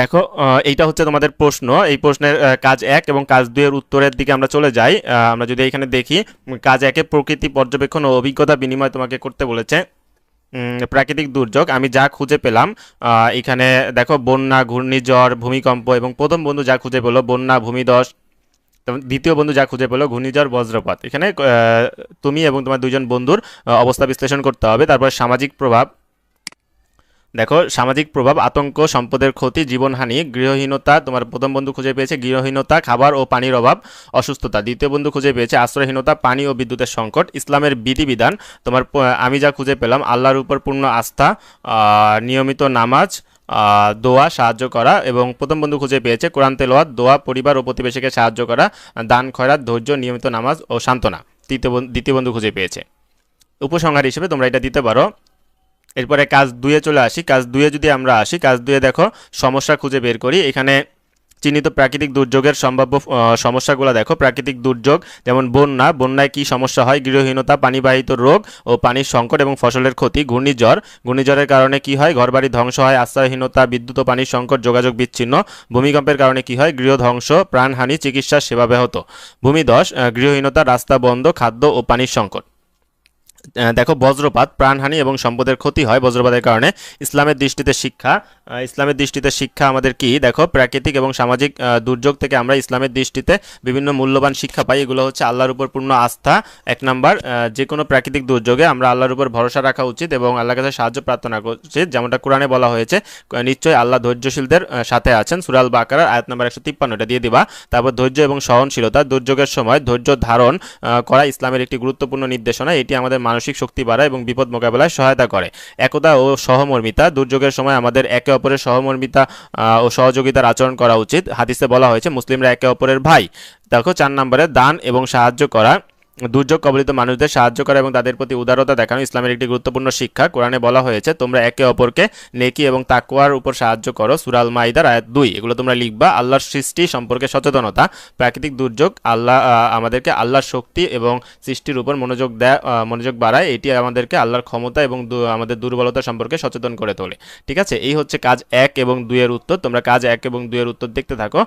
দেখো এইটা হচ্ছে তোমাদের প্রশ্ন। এই প্রশ্নের কাজ এক এবং কাজ দুইয়ের উত্তরের দিকে আমরা চলে যাই। আমরা যদি এখানে দেখি কাজ একে প্রকৃতি, পর্যবেক্ষণ ও অভিজ্ঞতা বিনিময় তোমাকে করতে বলেছে। প্রাকৃতিক দুর্যোগ, আমি যা খুঁজে পেলাম এখানে দেখো, বন্যা, ঘূর্ণিঝড়, ভূমিকম্প এবং প্রথম বন্ধু যা খুঁজে পেল, বন্যা তো দ্বিতীয় বন্ধু যা খুঁজে পেল, ঘূর্ণিঝড়, বজ্রপাত। এখানে তুমি এবং তোমার দুইজন বন্ধুর অবস্থা বিশ্লেষণ করতে হবে। তারপর সামাজিক প্রভাব দেখো, সামাজিক প্রভাব, আতঙ্ক, সম্পদের ক্ষতি, জীবনহানি, গৃহহীনতা, তোমার প্রথম বন্ধু খুঁজে পেয়েছে গৃহহীনতা, খাবার ও পানির অভাব, অসুস্থতা। দ্বিতীয় বন্ধু খুঁজে পেয়েছে আশ্রয়হীনতা, পানি ও বিদ্যুতের সংকট, ইসলামের বিধিবিধান, তোমার আমি যা খুঁজে পেলাম, আল্লাহর উপর পূর্ণ আস্থা নিয়মিত নামাজ দোয়া, সাহায্য করা এবং প্রথম বন্ধু খুঁজে পেয়েছে কোরআন তেলোয়াত দোয়া, পরিবার ও প্রতিবেশীকে সাহায্য করা, দান, খয়রাত, ধৈর্য, নিয়মিত নামাজ ও সান্ত্বনা। তৃতীয় দ্বিতীয় বন্ধু খুঁজে পেয়েছে। উপসংহার হিসেবে তোমরা এটা দিতে পারো এরপরে কাজ দুয়ে চলে আসি। কাজ দুয়ে যদি আমরা আসি, কাজ দুয়ে দেখো, সমস্যা খুঁজে বের করি। এখানে চিহ্নিত প্রাকৃতিক দুর্যোগের সম্ভাব্য সমস্যাগুলো দেখো। প্রাকৃতিক দুর্যোগ, যেমন বন্যা, বন্যায় কি সমস্যা হয়? গৃহহীনতা, পানিবাহিত রোগ ও পানির সংকট এবং ফসলের ক্ষতি, ঘূর্ণিঝড়। ঘূর্ণিঝড়ের কারণে কি হয়? ঘরবাড়ি ধ্বংস হয়, আশ্রয়হীনতা, বিদ্যুৎ ও পানির সংকট, যোগাযোগ বিচ্ছিন্ন। ভূমিকম্পের কারণে কি হয়? গৃহ ধ্বংস, প্রাণহানি, চিকিৎসা সেবা ব্যাহত। ভূমিধস গৃহহীনতা, রাস্তা বন্ধ, খাদ্য ও পানির সংকট। দেখো, বজ্রপাত, প্রাণহানি এবং সম্পদের ক্ষতি হয় বজ্রপাতের কারণে। ইসলামের দৃষ্টিতে শিক্ষা ইসলামের দৃষ্টিতে শিক্ষা আমাদের কি? দেখো, প্রাকৃতিক এবং সামাজিক দুর্যোগ থেকে আমরা ইসলামের দৃষ্টিতে বিভিন্ন মূল্যবান শিক্ষা পাই। এগুলো হচ্ছে আল্লাহর উপর পূর্ণ আস্থা, এক নাম্বার। যে কোনো প্রাকৃতিক দুর্যোগে আমরা আল্লাহর উপর ভরসা রাখা উচিত এবং আল্লাহর কাছে সাহায্য প্রার্থনা করা উচিত। যেমনটা কোরআনে বলা হয়েছে নিশ্চয়ই আল্লাহ ধৈর্যশীলদের সাথে আছেন। সুরাল বাকার আয়াত নাম্বার একশো তিপ্পান্নটা দিয়ে দিবা। তারপর ধৈর্য এবং সহনশীলতা, দুর্যোগের সময় ধৈর্য ধারণ করা ইসলামের একটি গুরুত্বপূর্ণ নির্দেশনা। এটি আমাদের মানসিক শক্তি বাড়ায় এবং বিপদ মোকাবেলায় সহায়তা করে। একতা ও সহমর্মিতা, দুর্যোগের সময় আমাদের একে অপরের সহমর্মিতা ও সহযোগিতার আচরণ করা উচিত। হাদিসে বলা হয়েছে, মুসলিমরা একে অপরের ভাই। দেখো, চার নম্বরে দান এবং সাহায্য করা। দুর্যোগ কবলিত মানুষদের সাহায্য করা এবং তাদের প্রতি উদারতা দেখানো ইসলামের একটি গুরুত্বপূর্ণ শিক্ষা। কোরআনে বলা হয়েছে, তোমরা একে অপরকে নেকি এবং তাকুয়ার উপর সাহায্য করো। সুরাল মাইদার আয়াত দুই। এগুলো তোমরা লিখবা। আল্লাহর সৃষ্টি সম্পর্কে সচেতনতা, প্রাকৃতিক দুর্যোগ, আল্লাহ আমাদেরকে আল্লাহর শক্তি এবং সৃষ্টির উপর মনোযোগ দেয় মনোযোগ বাড়ায়। এটি আমাদেরকে আল্লাহর ক্ষমতা এবং আমাদের দুর্বলতা সম্পর্কে সচেতন করে তোলে। ঠিক আছে? এই হচ্ছে কাজ এক এবং দুইয়ের উত্তর। তোমরা কাজ এক এবং দুইয়ের উত্তর দেখতে থাকো।